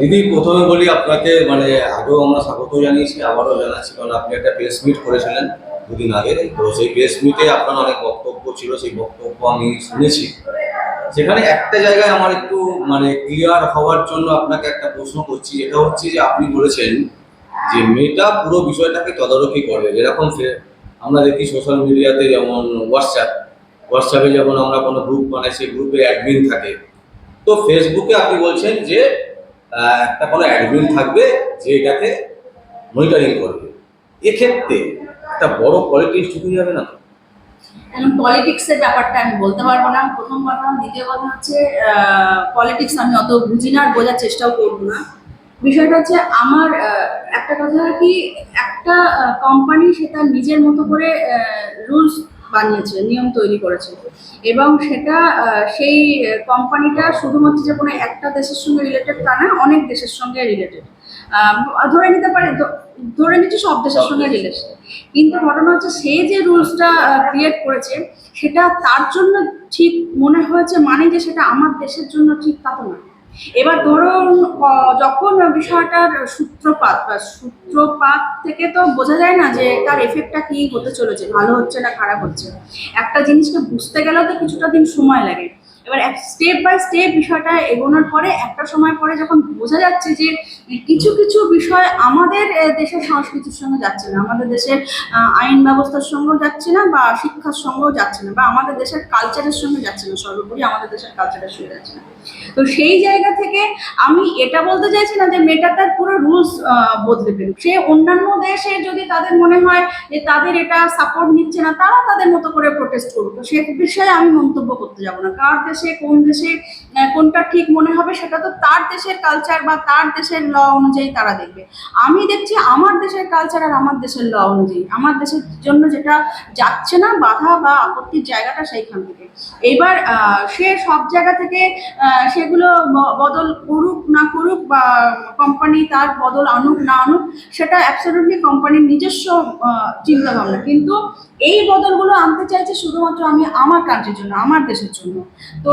দিদি, প্রথমে বলি আপনাকে মানে আগেও আমরা স্বাগত জানিয়েছি, আবারও জানাচ্ছি, কারণ আপনি একটা প্রেস মিট করেছিলেন দুদিন আগে। তো সেই প্রেস মিটে আপনার অনেক বক্তব্য ছিল, সেই বক্তব্য আমি শুনেছি। সেখানে একটা জায়গায় আমার একটু মানে ক্লিয়ার হওয়ার জন্য আপনাকে একটা প্রশ্ন করছি, যেটা হচ্ছে যে আপনি বলেছেন যে মেয়েটা পুরো বিষয়টাকে তদারকি করবে যেরকম ফে- আমরা দেখি সোশ্যাল মিডিয়াতে যেমন হোয়াটসঅ্যাপ হোয়াটসঅ্যাপে যেমন আমরা কোনো গ্রুপ বানাই, সেই গ্রুপে অ্যাডমিন থাকে। তো ফেসবুকে আপনি বলছেন যে একটা কোনো অ্যাডমিন থাকবে যে এটাকে মনিটরিং করবে। এক্ষেত্রে একটা বড় পলিটিক্স ঢুকে যাবে না? এখন পলিটিক্সের ব্যাপারটা আমি বলতে পারব না। প্রথম কথা, দ্বিতীয় কথা হচ্ছে পলিটিক্স আমি অত বুঝি না আর বোঝার চেষ্টাও করব না। বিষয়টা হচ্ছে আমার একটা কথা কি, একটা কোম্পানি সে তার নিজের মতো করে রুলস বানিয়েছে নিয়ম তৈরি করেছে এবং সেটা সেই কোম্পানিটা শুধুমাত্র যে কোনো একটা দেশের সঙ্গে রিলেটেড তা না অনেক দেশের সঙ্গে রিলেটেড ধরে নিতে পারে ধরে নিচ্ছি সব দেশের সঙ্গে রিলেটেড কিন্তু ঘটনা হচ্ছে সে যে রুলসটা ক্রিয়েট করেছে সেটা তার জন্য ঠিক মনে হয়েছে মানে যে সেটা আমার দেশের জন্য ঠিক তা তো না এবার ধরুন যখন বিষয়টার সূত্রপাত, বা সূত্রপাত থেকে তো বোঝা যায় না যে তার এফেক্টটা কি, হতে চলেছে, ভালো হচ্ছে না খারাপ হচ্ছে। একটা জিনিসকে বুঝতে গেলেও তো কিছুটা দিন সময় লাগে। এবার স্টেপ বাই স্টেপ বিষয়টা এগোনোর পরে, একটা সময় পরে যখন বোঝা যাচ্ছে যে কিছু কিছু বিষয় আমাদের দেশের সংস্কৃতির সঙ্গে যাচ্ছে না, আমাদের দেশের আইন ব্যবস্থার সঙ্গেও যাচ্ছে না, বা শিক্ষার সঙ্গেও যাচ্ছে না, বা আমাদের দেশের কালচারের সঙ্গে যাচ্ছে না, সর্বোপরি আমাদের দেশের কালচারের সঙ্গে যাচ্ছে না। তো সেই জায়গা থেকে আমি এটা বলতে চাইছি না যে মেয়েটা তার পুরো রুলস বদলে ফেলুক। সে অন্যান্য দেশে যদি তাদের মনে হয় যে তাদের এটা সাপোর্ট নিচ্ছে না তারা তাদের মতো করে প্রোটেস্ট করুক। সে বিষয়ে আমি মন্তব্য করতে যাব না। কার দেশে কোন দেশে কোনটা ঠিক মনে হবে সেটা তো তার দেশের কালচার বা তার দেশের ল অনুযায়ী তারা দেখবে। আমি দেখছি আমার দেশের কালচার আর আমার দেশের ল অনুযায়ী। আমার দেশের জন্য যেটা যাচ্ছে না বাধা বা আপত্তির জায়গাটা সেইখান থেকে। এবার সে সব জায়গা থেকে আহ, সেগুলো বদল করুক না করুক বা কোম্পানি তার বদল আনুক না আনুক, সেটা অ্যাবসলিউটলি কোম্পানির নিজস্ব চিন্তা ভাবনা কিন্তু এই বদলগুলো আনতে চাইছে শুধুমাত্র আমি আমার কান্ট্রির জন্য, আমার দেশের জন্য। তো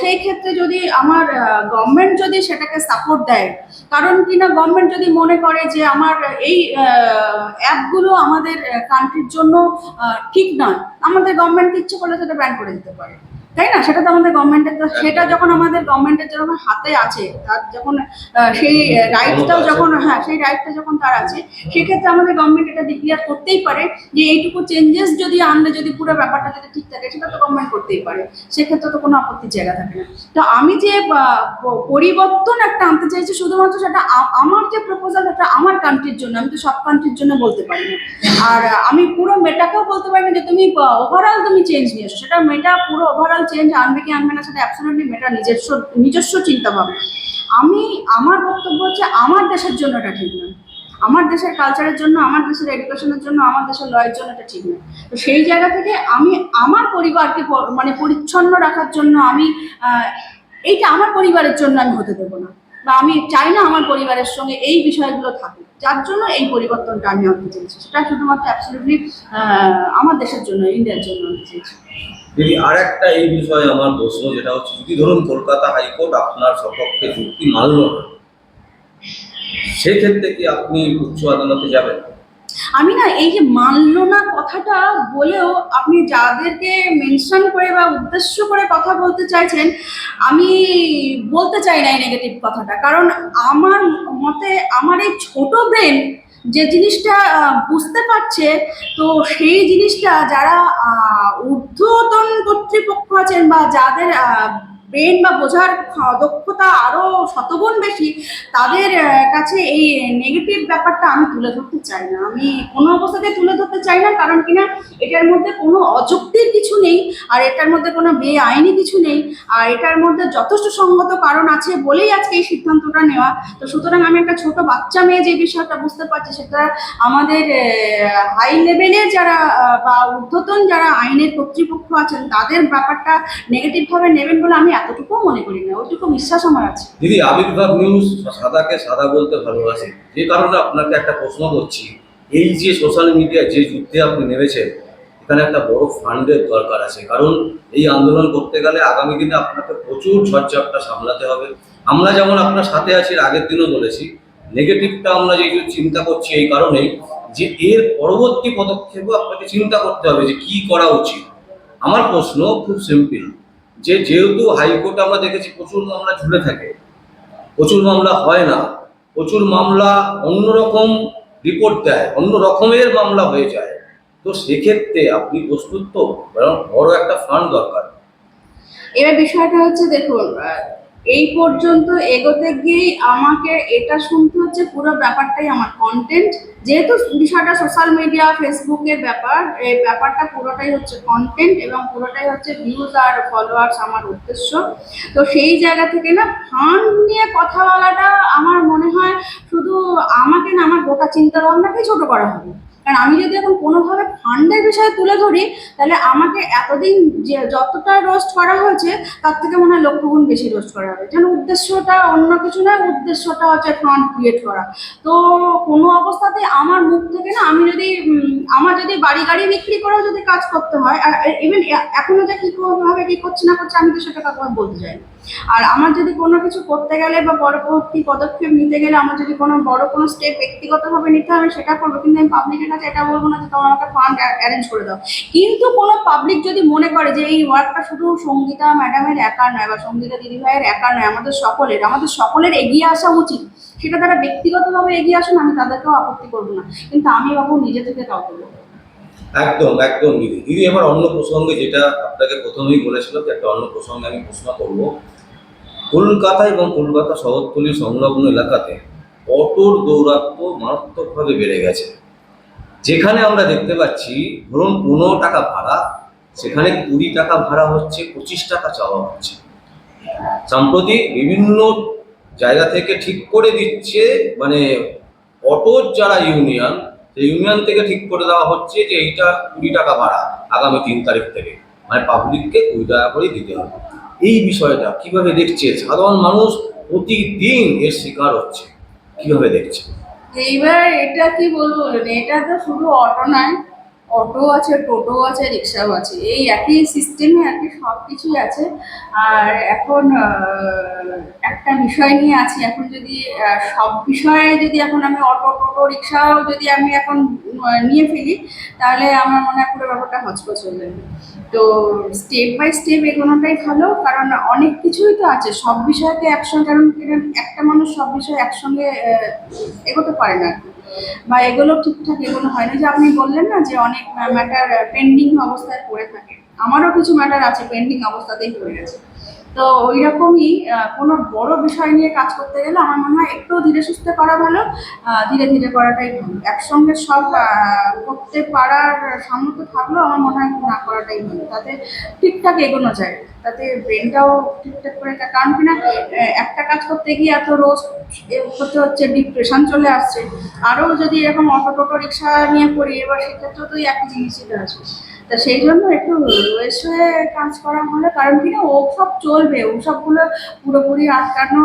সেই ক্ষেত্রে যদি আমার গভর্নমেন্ট যদি সেটাকে সাপোর্ট দেয়, কারণ কিনা গভর্নমেন্ট যদি মনে করে যে আমার এই অ্যাপগুলো আমাদের কান্ট্রির জন্য ঠিক নয়, আমাদের গভর্নমেন্ট ইচ্ছে করলে সেটা ব্যান করে দিতে পারে। তাই না? সেটা তো আমাদের গভর্নমেন্টের সেটা যখন আমাদের গভর্নমেন্টের যখন হাতে আছে তার যখন সেই রাইটটাও যখন হ্যাঁ সেই রাইটটা যখন তার আছে সেক্ষেত্রে আমাদের গভর্নমেন্ট এটা ডিক্লিয়ার করতেই পারে যে এইটুকু চেঞ্জেস যদি আনলে যদি পুরো ব্যাপারটা যদি ঠিক থাকে সেটা তো গভর্নমেন্ট করতেই পারে। সেক্ষেত্রে তো কোনো আপত্তির জায়গা থাকে না। তো আমি যে পরিবর্তন একটা আনতে চাইছি শুধুমাত্র সেটা আমার যে প্রপোজাল সেটা আমার কান্ট্রির জন্য আমি তো সব কান্ট্রির জন্য বলতে পারি না। আর আমি পুরো মেটাকেও বলতে পারি না যে তুমি ওভারঅল তুমি চেঞ্জ নিয়ে এসো। সেটা মেটা পুরো ওভারঅল চেঞ্জ আনবে কি আনবে না সেটা অ্যাবসোলুটলি মেটা নিজস্ব নিজস্ব চিন্তা ভাবনা আমি, আমার বক্তব্য হচ্ছে আমার দেশের জন্য এটা ঠিক নয়। আমার দেশের কালচারের জন্য, আমার দেশের এডুকেশনের জন্য, আমার দেশের লয়ের জন্য এটা ঠিক নয়। তো সেই জায়গা থেকে আমি আমার পরিবারকে মানে পরিচ্ছন্ন রাখার জন্য আমি এইটা আমার পরিবারের জন্য আমি হতে দেবো না। বা আমি চাই না আমার পরিবারের সঙ্গে এই বিষয়গুলো থাকে যার জন্য এই পরিবর্তনটা আমি আনতে চেয়েছি। সেটা শুধুমাত্র অ্যাবসলিউটলি আমার দেশের জন্য, ইন্ডিয়ার জন্য আনতে চেয়েছি। দিদি আর একটা এই বিষয়ে আমার প্রশ্ন, যেটা হচ্ছে যদি ধরুন কলকাতা হাইকোর্ট আপনার সপক্ষে যুক্তি মানল না, সেক্ষেত্রে কি আপনি উচ্চ আদালতে যাবেন? আমি না, এই যে মানলো না কথাটা বলেও আপনি যাদেরকে মেনশন করে বা উদ্দেশ্য করে কথা বলতে চাইছেন, আমি বলতে চাই না এই নেগেটিভ কথাটা। কারণ আমার মতে আমার এই ছোট ব্রেন যে জিনিসটা বুঝতে পারছে, তো সেই জিনিসটা যারা ঊর্ধ্বতন কর্তৃপক্ষ আছেন বা যাদের ব্রেন বা বোঝার দক্ষতা আরও শতগুণ বেশি, তাদের কাছে এই নেগেটিভ ব্যাপারটা আমি তুলে ধরতে চাই না। আমি কোনো অবস্থাতে তুলে ধরতে চাই না, কারণ কিনা এটার মধ্যে কোনো অযৌক্তিক কিছু নেই, আর এটার মধ্যে কোনো বেআইনি কিছু নেই, আর এটার মধ্যে যথেষ্ট সঙ্গত কারণ আছে বলেই আজকে এই সিদ্ধান্তটা নেওয়া। তো সুতরাং আমি একটা ছোট বাচ্চা মেয়ে যে বিষয়টা বুঝতে পারছি, সেটা আমাদের হাই লেভেলে যারা বা ঊর্ধ্বতন যারা আইনের কর্তৃপক্ষ আছেন, তাদের ব্যাপারটা নেগেটিভভাবে নেবেন বলে আমি এতটুকুও মনে করি না, ওইটুকু বিশ্বাস আমার আছে। দিদি, আবির্ভাব নিউজ সাদাকে সাদা বলতে ভালোবাসে। যে কারণে আপনাকে একটা প্রশ্ন করছি, এই যে সোশ্যাল মিডিয়া যে যুদ্ধে আপনি নেমেছেন, এখানে একটা বড় ফান্ডের দরকার আছে। কারণ এই আন্দোলন করতে গেলে আগামী দিনে আপনাকে প্রচুর ঝড়ঝাপটা সামলাতে হবে। আমরা যেমন আপনার সাথে আছি আগের দিনও বলেছি নেগেটিভটা আমরা যে যে চিন্তা করছি, এই কারণেই যে এর পরবর্তী পদক্ষেপও আপনাকে চিন্তা করতে হবে যে কি করা উচিত। আমার প্রশ্ন খুব সিম্পল যে যেহেতু হাইকোর্ট আমরা দেখেছি প্রচুর মামলা ঝুলে থাকে, প্রচুর মামলা হয় না, প্রচুর মামলা অন্যরকম রিপোর্ট দেয়, অন্য রকমের মামলা হয়ে যায়। তো সেক্ষেত্রে আপনি প্রস্তুত তো? বড় একটা ফান্ড দরকার। এবার বিষয়টা হচ্ছে দেখুন এই পর্যন্ত এগোতে গিয়েই আমাকে এটা শুনতে হচ্ছে, পুরো ব্যাপারটাই আমার কন্টেন্ট যেহেতু বিষয়টা সোশ্যাল মিডিয়া ফেসবুকের ব্যাপার, এই ব্যাপারটা পুরোটাই হচ্ছে কন্টেন্ট এবং পুরোটাই হচ্ছে ভিউজ আর ফলোয়ার্স আমার উদ্দেশ্য। তো সেই জায়গা থেকে না ফান্ড নিয়ে কথা বলাটা আমার মনে হয় শুধু আমাকে না, আমার গোটা চিন্তা ভাবনাকেই ছোট করা হবে। কারণ আমি যদি এখন কোনোভাবে ফান্ডের বিষয়ে তুলে ধরি, তাহলে আমাকে এতদিন যে যতটা রোস্ট করা হয়েছে, তার থেকে মনে হয় লক্ষ গুণ বেশি রোস্ট করা হবে। যেন উদ্দেশ্যটা অন্য কিছু নয়, উদ্দেশ্যটা হচ্ছে ফান্ড ক্রিয়েট করা। তো কোনো অবস্থাতে আমার মুখ থেকে না, আমি যদি আমার যদি বাড়ি গাড়ি বিক্রি করেও যদি কাজ করতে হয়, আর ইভেন এখনও যে কী ভাবে কী করছে না করছে, আমি তো সেটা কাউকে বলতে চাই। আর আমার যদি কোনো কিছু করতে গেলে বা পরবর্তী পদক্ষেপ নিতে গেলে, আমার যদি কোনো বড় কোনো স্টেপ ব্যক্তিগতভাবে নিতে হবে, সেটা করব। কিন্তু আমি পাবলিকের কাছে এটা বলব না যে তোমরা আমাকে ফান্ড অ্যারেঞ্জ করে দাও। কিন্তু কোনো পাবলিক যদি মনে করে যে এই ওয়ার্কটা শুধু সঙ্গীতা ম্যাডামের একা নয় বা সঙ্গীতা দিদিভাইয়ের একা নয়, আমাদের সকলের আমাদের সকলের এগিয়ে আসা উচিত। সেটা তারা ব্যক্তিগতভাবে এগিয়ে আসুন আমি তাদেরকেও আপত্তি করব না। কিন্তু আমি বাবু নিজে থেকে কাউকে বলব একদম একদম দিদি। দিদি, এবার অন্য প্রসঙ্গে যেটা আপনাকে প্রথমেই বলেছিলাম যে একটা অন্য প্রসঙ্গে আমি প্রশ্ন করব। কলকাতা এবং কলকাতা শহরতলি সংলগ্ন এলাকাতে অটোর দৌরাত্ম্য মারাত্মকভাবে বেড়ে গেছে। যেখানে আমরা দেখতে পাচ্ছি, ধরুন পনেরো টাকা ভাড়া, সেখানে কুড়ি টাকা ভাড়া হচ্ছে, পঁচিশ টাকা চাওয়া হচ্ছে। সম্প্রতি বিভিন্ন জায়গা থেকে ঠিক করে দিচ্ছে মানে অটোর যারা ইউনিয়ন, সেই ইউনিয়ন থেকে ঠিক করে দেওয়া হচ্ছে যে এইটা কুড়ি টাকা ভাড়া আগামী তিন তারিখ থেকে। মানে পাবলিককে কুড়ি টাকা করে দিতে হবে। এই বিষয়টা কীভাবে দেখছে? সাধারণ মানুষ প্রতিদিন এর শিকার হচ্ছে। কীভাবে দেখছে? এইবার এটা কি বলব এটা তো শুধু অটো নয় অটো আছে, টোটো আছে রিক্সাও আছে। এই একই সিস্টেমে আর কি সব কিছুই আছে। আর এখন একটা বিষয় নিয়ে আছি। এখন যদি সব বিষয়ে যদি এখন আমি অটো, টোটো রিক্সাও যদি আমি এখন নিয়ে ফেলি, তাহলে আমার মনে হয় পুরো ব্যাপারটা হচপচ হয়ে যাবে। তো স্টেপ বাই স্টেপ এগোনোটাই ভালো, কারণ অনেক কিছুই তো আছে। সব বিষয়কে একসঙ্গে, কারণ একটা মানুষ সব বিষয়ে একসঙ্গে এগোতে পারে না। আর কি। বা এগুলো ঠিকঠাক এগুলো হয় না যে আপনি বললেন না যে অনেক ম্যাটার পেন্ডিং অবস্থায় পড়ে থাকে। আমারও কিছু ম্যাটার আছে পেন্ডিং অবস্থাতেই পড়ে গেছে। তো ওই রকমই কোনো বড় বিষয় নিয়ে কাজ করতে গেলে আমার মনে হয় একটু ধীরে সুস্থে করা ভালো ধীরে ধীরে করাটাই ভালো। একসঙ্গে সব করতে পারার সামর্থ্য থাকলেও আমার মনে হয় না করাটাই ভালো। তাতে ঠিকঠাক এগোনো যায়। তাতে ব্রেনটাও ঠিকঠাক করে কারণ কিনা আহ, একটা কাজ করতে গিয়ে এত রোজ করতে হচ্ছে ডিপ্রেশন চলে আসছে। আরও যদি এরকম অটো টোটো রিক্সা নিয়ে পড়ি এবার সেক্ষেত্রেও তো একই জিনিসই আছে। তা সেই জন্য একটু কাজ করা হলে, কারণ কিনা ও সব চলবে, ও সবগুলো পুরোপুরি আটকানো।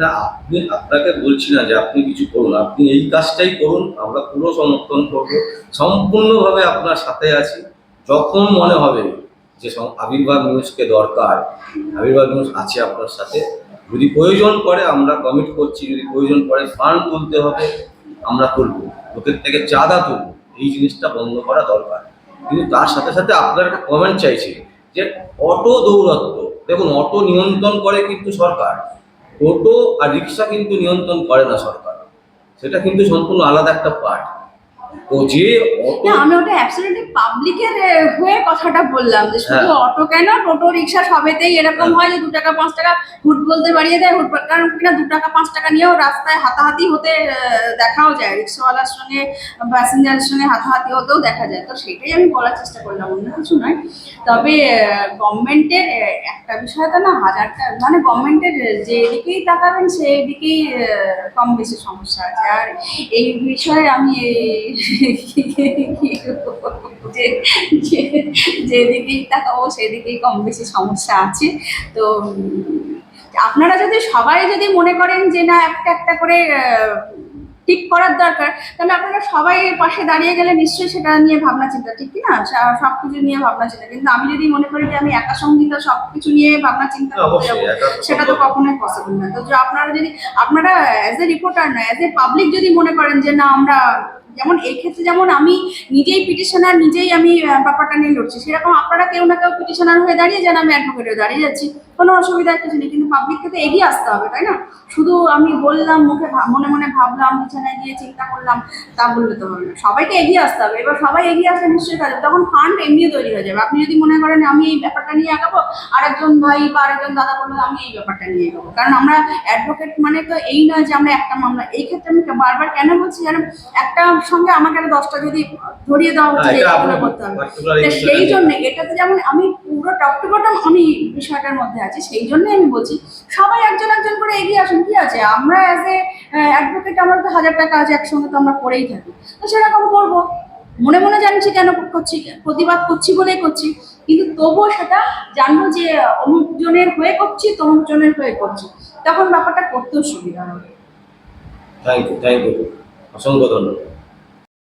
না, আপনি আপনাকে বলছি না যে আপনি কিছু করুন, আপনি এই কাজটাই করুন, আমরা পুরো সমর্থন করব, সম্পূর্ণভাবে আপনার সাথে আছি। যখন মনে হবে যে আবির্ভাব নিউজকে দরকার, আবির্ভাব নিউজ আছে আপনার সাথে, যদি প্রয়োজন পড়ে আমরা কমিট করছি, যদি প্রয়োজন পড়ে ফান্ড তুলতে হবে, আমরা তুলবো, লোকের থেকে চাঁদা তুলবো, এই জিনিসটা বন্ধ করা দরকার। কিন্তু তার সাথে সাথে আপনার একটা কমেন্ট চাইছি যে অটো দৌরত্ব দেখুন, অটো নিয়ন্ত্রণ করে কিন্তু সরকার টোটো আর রিক্সা কিন্তু নিয়ন্ত্রণ করে না সরকার। সেটা কিন্তু সম্পূর্ণ আলাদা একটা পার্ট তো যে অটো না আমি ওটা অ্যাবসলিউটলি পাবলিকের হয়ে কথাটা বললাম যে শুধু হ্যাঁ। অটো কেন টোটো রিক্সা সবেতেই এরকম হ্যাঁ। হয় যে দু টাকা পাঁচ টাকা হুট বলতে বাড়িয়ে দেয় হুট কারণ কিনা দু টাকা পাঁচ টাকা নিয়েও রাস্তায় হাতাহাতি হতে দেখাও যায় রিক্সাওয়ালার সঙ্গে প্যাসেঞ্জারের সঙ্গে হাতাহাতি হতেও দেখা যায় তো সেটাই আমি বলার চেষ্টা করলাম অন্য কিছু নয় তবে গভর্নমেন্টের একটা বিষয় তো না হাজারটা মানে গভর্নমেন্টের যে দিকেই তাকাবেন সেই দিকেই কম বেশি সমস্যা আছে আর এই বিষয়ে আমি এই- যেদিকেই তাকাবো সেদিকেই কম বেশি সমস্যা আছে। তো আপনারা যদি সবাই যদি মনে করেন যে না একটা একটা করে ঠিক করার দরকার তাহলে আপনারা সবাই পাশে দাঁড়িয়ে গেলে নিশ্চয়ই সেটা নিয়ে ভাবনা চিন্তা ঠিক না? সব কিছু নিয়ে ভাবনা চিন্তা। কিন্তু আমি যদি মনে করি যে আমি একা সংগীত সব কিছু নিয়ে ভাবনা চিন্তা করতে যাব সেটা তো কখনোই পসিবল না। তো আপনারা যদি আপনারা অ্যাজ এ রিপোর্টার না অ্যাজ এ পাবলিক যদি মনে করেন যে না আমরা যেমন এই ক্ষেত্রে যেমন আমি নিজেই পিটিশনার নিজেই আমি ব্যাপারটা নিয়ে লড়ছি, সেরকম আপনারা কেউ না কেউ পিটিশনার হয়ে দাঁড়িয়ে যান, আমি অ্যাডভোকেট হয়ে দাঁড়িয়ে যাচ্ছি। কোনো অসুবিধার কিছু নেই, কিন্তু পাবলিককে তো এগিয়ে আসতে হবে, তাই না? শুধু আমি বললাম, মুখে মনে মনে ভাবলাম, বিছানায় গিয়ে চিন্তা করলাম, তা বললে তো হবে না। সবাইকে এগিয়ে আসতে হবে। এবার সবাই এগিয়ে আসলে নিশ্চয়ই কাজ তখন ফান্ড এমনি তৈরি হয়ে যাবে। আপনি যদি মনে করেন, আমি এই ব্যাপারটা নিয়ে আগাবো আরেকজন ভাই বা আরেকজন দাদা বলল, আমি এই ব্যাপারটা নিয়ে এগাবো। কারণ আমরা অ্যাডভোকেট মানে তো এই নয় যে আমরা একটা মামলা। এই ক্ষেত্রে আমি বারবার কেন বলছি যেন একটা সঙ্গে আমাকে আরও দশটা যদি ধরিয়ে দেওয়া হচ্ছে হ্যাঁ, এগুলো করতে হবে। সেই জন্য এটাতে যেমন আমি পুরো টপ টু বটম আমি বিষয়টার মধ্যে আছি সেই জন্য আমি বলছি সবাই একজন একজন করে এগিয়ে আসুন কি আছে? আমরা অ্যাজ এ অ্যাডভোকেট আমরা তো হাজার টাকা আছে একসঙ্গে তো আমরা করেই থাকি। তো সেরকম করব। মনে মনে জানছি কেন করছি প্রতিবাদ করছি বলেই করছি কিন্তু তবুও সেটা জানব যে অমুক জনের হয়ে করছি তমুক জনের হয়ে করছি। তখন ব্যাপারটা করতেও সুবিধা হবে। থ্যাংক ইউ থ্যাংক ইউ অসংখ্য ধন্যবাদ।